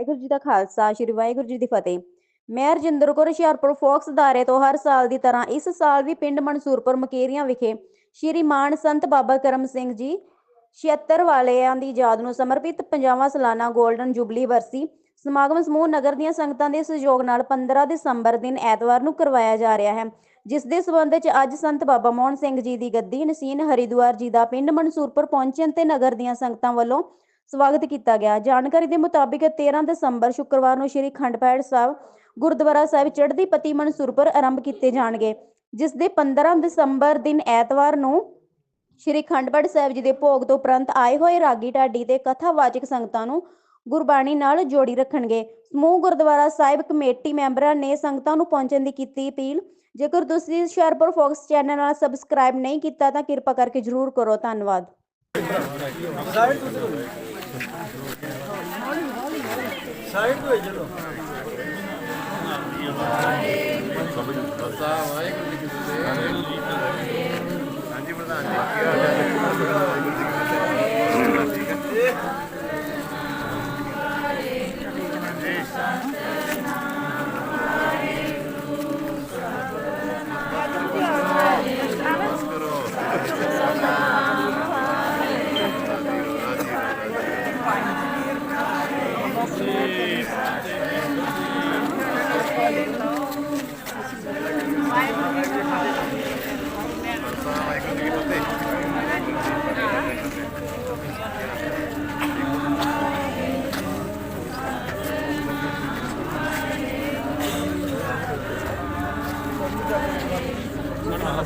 ਵਾਹਿਗੁਰੂ ਜੀ ਦਾ ਖਾਲਸਾ, ਸ੍ਰੀ ਵਾਹਿਗੁਰੂ ਜੀ ਦੀ ਫਤਿਹ। ਮੈਂ ਰਜਿੰਦਰ ਕੌਰ ਹੁਸ਼ਿਆਰਪੁਰ, ਫੋਕਸ ਦਾਰੇ ਤੋਂ ਹਰ ਸਾਲ ਦੀ ਤਰ੍ਹਾਂ ਇਸ ਸਾਲ ਵੀ ਪਿੰਡ ਮਨਸੂਰਪੁਰ ਮਕੇਰੀਆਂ ਵਿਖੇ ਸ਼੍ਰੀ ਮਾਨ ਸੰਤ ਬਾਬਾ ਕਰਮ ਸਿੰਘ ਜੀ 76 ਵਾਲਿਆਂ ਦੀ ਯਾਦ ਨੂੰ ਸਮਰਪਿਤ 50ਵਾਂ ਸਾਲਾਨਾ 골ਡਨ ਜੁਬਲੀ ਵਰਸੀ ਸਮਾਗਮ ਸਮੂਹ ਨਗਰ ਦੀਆਂ ਸੰਗਤਾਂ ਦੇ ਸਹਿਯੋਗ ਨਾਲ 15 ਦਸੰਬਰ ਦਿਨ ਐਤਵਾਰ ਨੂੰ ਕਰਵਾਇਆ ਜਾ ਰਿਹਾ ਹੈ। ਜਿਸ ਦੇ ਸਬੰਧ ਵਿੱਚ ਅੱਜ ਸੰਤ ਬਾਬਾ ਮੋਹਨ ਸਿੰਘ ਜੀ ਦੀ ਗੱਦੀ, ਨਸੀਨ ਹਰਿਦੁਆਰ ਜੀ ਦਾ ਪਿੰਡ ਮਨਸੂਰਪੁਰ ਪਹੁੰਚਣ ਤੇ ਨਗਰ ਦੀਆਂ ਸੰਗਤਾਂ ਵੱਲੋਂ ਸਵਾਗਤ ਕੀਤਾ ਗਿਆ। ਜਾਣਕਾਰੀ ਦੇ ਮੁਤਾਬਿਕ 13 ਦਸੰਬਰ ਸ਼ੁੱਕਰਵਾਰ ਨੂੰ ਸ਼੍ਰੀ ਖੰਡਪੈੜ ਸਾਹਿਬ ਗੁਰਦੁਆਰਾ ਸਾਹਿਬ ਚੜ੍ਹਦੀ ਪਤੀ ਮਨਸੂਰਪੁਰ ਆਰੰਭ ਕੀਤੇ ਜਾਣਗੇ। ਜਿਸ ਦੇ 15 ਦਸੰਬਰ ਦਿਨ ਐਤਵਾਰ ਨੂੰ ਸ਼੍ਰੀ ਖੰਡਪੜ ਸਾਹਿਬ ਜੀ ਦੇ ਭੋਗ ਤੋਂ ਉਪਰੰਤ ਆਏ ਹੋਏ ਰਾਗੀ ਢਾਡੀ ਤੇ ਕਥਾਵਾਚਕ ਸੰਗਤਾਂ ਨੂੰ ਗੁਰਬਾਣੀ ਨਾਲ ਜੋੜੀ ਰੱਖਣਗੇ। ਸਮੂਹ ਗੁਰਦੁਆਰਾ ਸਾਹਿਬ ਕਮੇਟੀ ਮੈਂਬਰਾਂ ਨੇ ਸੰਗਤਾਂ ਨੂੰ ਪਹੁੰਚਣ ਦੀ ਕੀਤੀ ਅਪੀਲ। ਜੇਕਰ ਤੁਸੀਂ ਹੁਸ਼ਿਆਰਪੁਰ ਫੋਕਸ ਚੈਨਲ ਨਾਲ ਸਬਸਕ੍ਰਾਈਬ ਨਹੀਂ ਕੀਤਾ ਤਾਂ ਕਿਰਪਾ ਕਰਕੇ ਜਰੂਰ ਕਰੋ। ਧੰਨਵਾਦ। ਸਾਈਡ ਤੋਂ ਚਲੋ। ਮਾਰ ਜਾ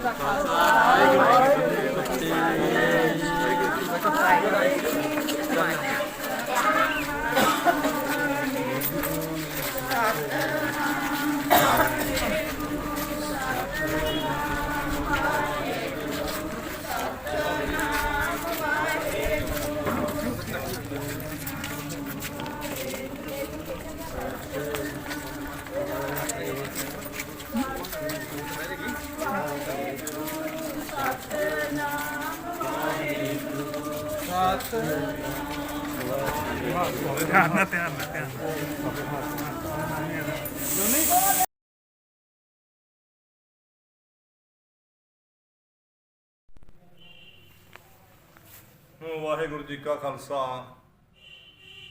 ਜੀ ਕਾ ਧਿਆਨ ਨਾਲ ਧਿਆਨ ਨਾਲ ਧਿਆਨ ਨਾਲ। ਵਾਹਿਗੁਰੂ ਜੀ ਕਾ ਖਾਲਸਾ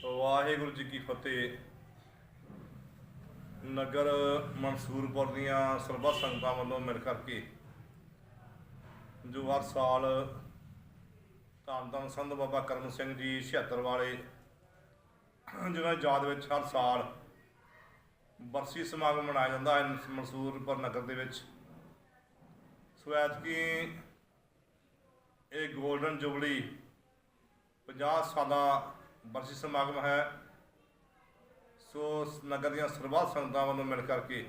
ਵਾਹਿਗੁਰੂ ਜੀ ਕੀ ਫਤਿਹ ਨਗਰ ਮਨਸੂਰਪੁਰ ਦੀਆਂ ਸਰਬੱਤ ਸੰਗਤਾਂ ਵੱਲੋਂ ਮਿਲ ਕਰਕੇ ਜੋ ਹਰ ਸਾਲ ਧੰਨ ਧੰਨ ਸੰਤ ਬਾਬਾ ਕਰਮ ਸਿੰਘ ਜੀ 76 ਵਾਲੇ ਜਿਹਨਾਂ ਦੀ ਯਾਦ ਵਿੱਚ ਹਰ ਸਾਲ ਬਰਸੀ ਸਮਾਗਮ ਮਨਾਇਆ ਜਾਂਦਾ ਹੈ ਮਨਸੂਰਪੁਰ ਨਗਰ ਦੇ ਵਿੱਚ। ਸੋ ਐਤਕੀ ਇਹ 골ਡਨ ਜੁਬਲੀ 50 ਸਾਲਾ ਬਰਸੀ ਸਮਾਗਮ ਹੈ। ਸੋ ਨਗਰ ਦੀਆਂ ਸਰਬੱਤ ਸੰਗਤਾਂ ਵੱਲੋਂ ਮਿਲ ਕਰਕੇ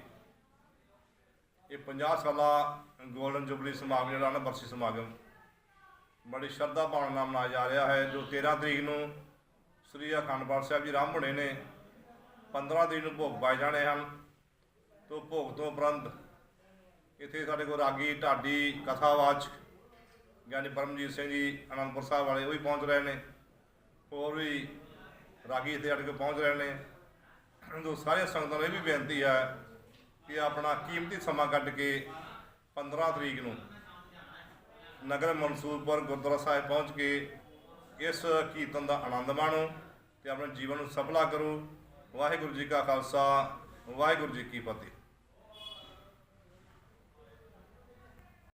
ਇਹ 50 ਸਾਲਾ 골ਡਨ ਜੁਬਲੀ ਸਮਾਗਮ ਜਿਹੜਾ ਨਾ ਬਰਸੀ ਸਮਾਗਮ ਬੜੀ ਸ਼ਰਧਾ ਭਾਵਨਾ ਨਾਲ ਮਨਾਇਆ ਜਾ ਰਿਹਾ ਹੈ, ਜੋ 13 ਤਰੀਕ ਨੂੰ ਸ੍ਰੀ ਅਖੰਡ ਪਾਠ ਸਾਹਿਬ ਜੀ ਆਰੰਭ ਹੋਣੇ ਨੇ 15 ਤਰੀਕ ਨੂੰ ਭੋਗ ਪਾਏ ਜਾਣੇ ਹਨ। ਤੋਂ ਭੋਗ ਤੋਂ ਉਪਰੰਤ ਇੱਥੇ ਸਾਡੇ ਕੋਲ ਰਾਗੀ, ਢਾਡੀ ਕਥਾਵਾਚ ਗਿਆਨੀ ਪਰਮਜੀਤ ਸਿੰਘ ਜੀ, ਅਨੰਦਪੁਰ ਸਾਹਿਬ ਵਾਲੇ ਉਹ ਵੀ ਪਹੁੰਚ ਰਹੇ ਨੇ। ਹੋਰ ਵੀ ਰਾਗੀ ਇੱਥੇ ਅੜ ਕੇ ਪਹੁੰਚ ਰਹੇ ਨੇ। ਤੋਂ ਸਾਰੀਆਂ ਸੰਗਤਾਂ ਨੂੰ ਇਹ ਵੀ ਬੇਨਤੀ ਹੈ ਕਿ ਆਪਣਾ ਕੀਮਤੀ ਸਮਾਂ ਕੱਢ ਕੇ 15 ਤਰੀਕ ਨੂੰ ਨਗਰ ਮਨਸੂਰਪੁਰ ਗੁਰਦੁਆਰਾ ਸਾਹਿਬ ਪਹੁੰਚ ਕੇ ਇਸ ਕੀਰਤਨ ਦਾ ਆਨੰਦ ਮਾਣੋ ਤੇ ਆਪਣੇ ਜੀਵਨ ਨੂੰ ਸਫਲਾ ਕਰੋ। ਵਾਹਿਗੁਰੂ ਜੀ ਕਾ ਖਾਲਸਾ, ਵਾਹਿਗੁਰੂ ਜੀ ਕੀ ਫਤਿਹ।